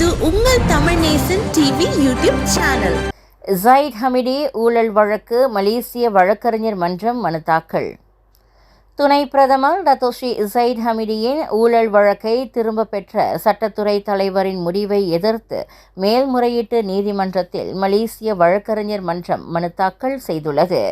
இது உங்கள் Tamil Nesan TV YouTube channel Zahid Hamidi ஊழல் வழக்கு மலேசிய வழக்கறிஞர் மன்றம் மனு தாக்கல். துணை பிரதமர் டத்தோஷி ஜயிட் ஹமிடியின் ஊழல் வழக்கை திரும்பப் பெற்ற சட்டத்துறை தலைவரின் முடிவை எதிர்த்து மேல்முறையீட்டு நீதிமன்றத்தில் மலேசிய வழக்கறிஞர் மன்றம் மனு தாக்கல் செய்துள்ளது.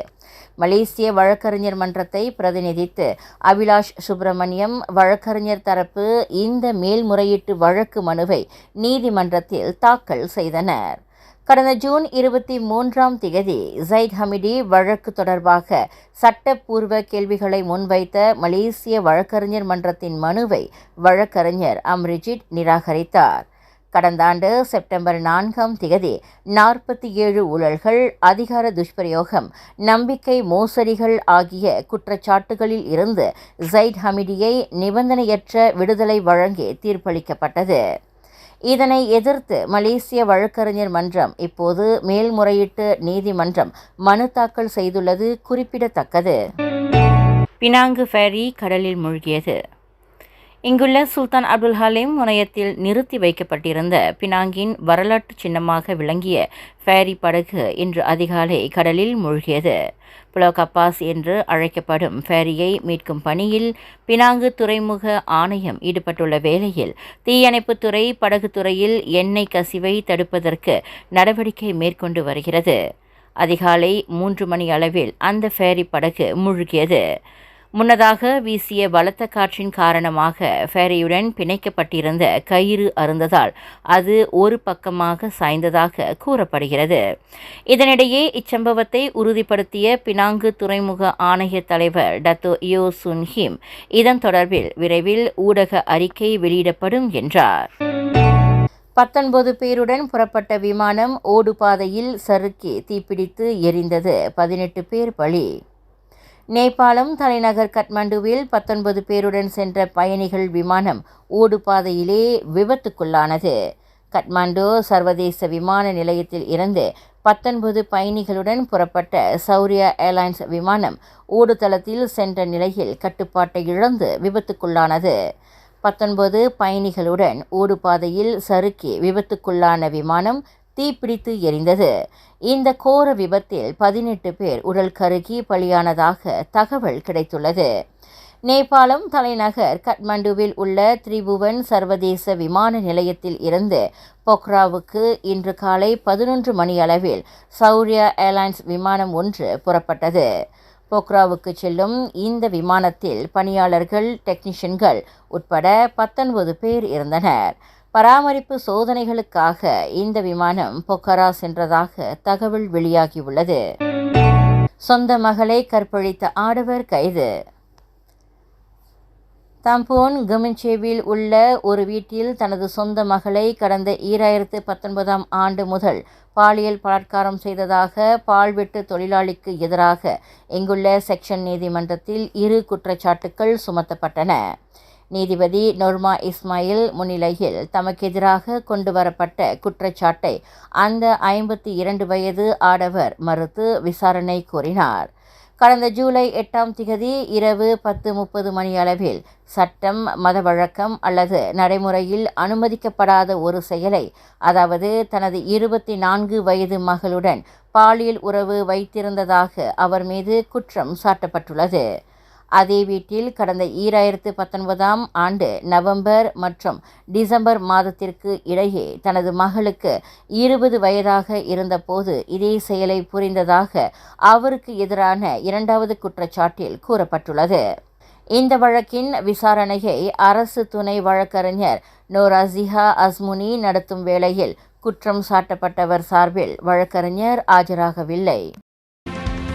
மலேசிய வழக்கறிஞர் மன்றத்தை பிரதிநிதித்து அபிலாஷ் சுப்பிரமணியம் வழக்கறிஞர் தரப்பு இந்த மேல்முறையீட்டு வழக்கு மனுவை நீதிமன்றத்தில் தாக்கல் செய்தனர். கடந்த ஜூன் இருபத்தி மூன்றாம் திகதி ஜைட் ஹமிடி வழக்கு தொடர்பாக சட்டப்பூர்வ கேள்விகளை முன்வைத்த மலேசிய வழக்கறிஞர் மன்றத்தின் மனுவை வழக்கறிஞர் அம்ரிஜித் நிராகரித்தார். கடந்த ஆண்டு செப்டம்பர் நான்காம் திகதி நாற்பத்தி ஏழு ஊழல்கள் அதிகார துஷ்பிரயோகம் நம்பிக்கை மோசடிகள் ஆகிய குற்றச்சாட்டுகளில் இருந்து ஜைட் ஹமிடியை நிபந்தனையற்ற விடுதலை வழங்கி தீர்ப்பளிக்கப்பட்டது. இதனை எதிர்த்து மலேசிய வழக்கறிஞர் மன்றம் இப்போது மேல்முறையீட்டு நீதிமன்றம் மனு தாக்கல் செய்துள்ளது குறிப்பிடத்தக்கது. பினாங்கு ஃபேரி கடலில் மூழ்கியது. இங்குள்ள சுல்தான் அப்துல் ஹலீம் முனையத்தில் நிறுத்தி வைக்கப்பட்டிருந்த பினாங்கின் வரலாற்று சின்னமாக விளங்கிய ஃபேரி படகு இன்று அதிகாலை கடலில் மூழ்கியது. புலோகப்பாஸ் என்று அழைக்கப்படும் ஃபேரியை மீட்கும் பணியில் பினாங்கு துறைமுக ஆணையம் ஈடுபட்டுள்ள வேளையில் தீயணைப்புத்துறை படகுத்துறையில் எண்ணெய் கசிவை தடுப்பதற்கு நடவடிக்கை மேற்கொண்டு வருகிறது. அதிகாலை மூன்று மணி அளவில் அந்த ஃபேரி படகு மூழ்கியது. முன்னதாக வீசிய பலத்த காற்றின் காரணமாக ஃபேரியுடன் பிணைக்கப்பட்டிருந்த கயிறு அருந்ததால் அது ஒரு பக்கமாக சாய்ந்ததாக கூறப்படுகிறது. இதனிடையே இச்சம்பவத்தை உறுதிப்படுத்திய பினாங்கு துறைமுக ஆணைய தலைவர் டத்தோ யோ சுன் ஹிம் இதன் தொடர்பில் விரைவில் ஊடக அறிக்கை வெளியிடப்படும் என்றார். பத்தொன்பது பேருடன் புறப்பட்ட விமானம் ஓடுபாதையில் சறுக்கி தீப்பிடித்து எரிந்தது. பதினெட்டு பேர் பலி. நேபாளம் தலைநகர் கட்மண்டுவில் பத்தொன்பது பேருடன் சென்ற பயணிகள் விமானம் ஓடுபாதையிலே விபத்துக்குள்ளானது. கட்மாண்டு சர்வதேச விமான நிலையத்தில் இருந்து பத்தொன்பது பயணிகளுடன் புறப்பட்ட சௌரியா ஏர்லைன்ஸ் விமானம் ஓடுதளத்தில் சென்ற நிலையில் கட்டுப்பாட்டை இழந்து விபத்துக்குள்ளானது. பத்தொன்பது பயணிகளுடன் ஓடுபாதையில் சறுக்கி விபத்துக்குள்ளான விமானம் தீப்பிடித்து எரிந்தது. இந்த கோர விபத்தில் பதினெட்டு பேர் உடல் கருகி பலியானதாக தகவல் கிடைத்துள்ளது. நேபாளம் தலைநகர் கட்மண்டுவில் உள்ள திரிபுவன் சர்வதேச விமான நிலையத்தில் இருந்து பொக்ராவுக்கு இன்று காலை பதினொன்று மணி அளவில் சௌரியா ஏர்லைன்ஸ் விமானம் ஒன்று புறப்பட்டது. போக்ராவுக்கு செல்லும் இந்த விமானத்தில் பணியாளர்கள் டெக்னீஷியன்கள் உட்பட பத்தொன்பது பேர் இருந்தனர். பராமரிப்பு சோதனைகளுக்காக இந்த விமானம் பொக்கரா சென்றதாக தகவல் வெளியாகியுள்ளது. சொந்த மகளை கற்பழித்த ஆடவர் கைது. தம்போன் கமின்சேவில் உள்ள ஒரு வீட்டில் தனது சொந்த மகளை கடந்த ஈராயிரத்து பத்தொன்பதாம் ஆண்டு முதல் பாலியல் பலாத்காரம் செய்ததாக பால்வெட்டு தொழிலாளிக்கு எதிராக இங்குள்ள செக்ஷன் நீதிமன்றத்தில் இரு குற்றச்சாட்டுக்கள் சுமத்தப்பட்டன. நீதிபதி நொர்மா இஸ்மாயில் முன்னிலையில் தமக்கு எதிராக கொண்டு வரப்பட்ட குற்றச்சாட்டை அந்த ஐம்பத்தி இரண்டு வயது ஆடவர் மறுத்து விசாரணை கூறினார். கடந்த ஜூலை எட்டாம் திகதி இரவு பத்து முப்பது மணி அளவில் சட்டம் மத வழக்கம் அல்லது நடைமுறையில் அனுமதிக்கப்படாத ஒரு செயலை அதாவது தனது இருபத்தி நான்கு வயது மகளுடன் பாலியல் உறவு வைத்திருந்ததாக அவர் மீது குற்றம் சாட்டப்பட்டுள்ளது. அதே வீட்டில் கடந்த ஈராயிரத்து பத்தொன்பதாம் ஆண்டு நவம்பர் மற்றும் டிசம்பர் மாதத்திற்கு இடையே தனது மகளுக்கு இருபது வயதாக இருந்தபோது இதே செயலை புரிந்ததாக அவருக்கு எதிரான இரண்டாவது குற்றச்சாட்டில் கூறப்பட்டுள்ளது. இந்த வழக்கின் விசாரணையை அரசு துணை வழக்கறிஞர் நோராசிஹா அஸ்முனி நடத்தும் வேளையில் குற்றம் சாட்டப்பட்டவர் சார்பில் வழக்கறிஞர் ஆஜராகவில்லை.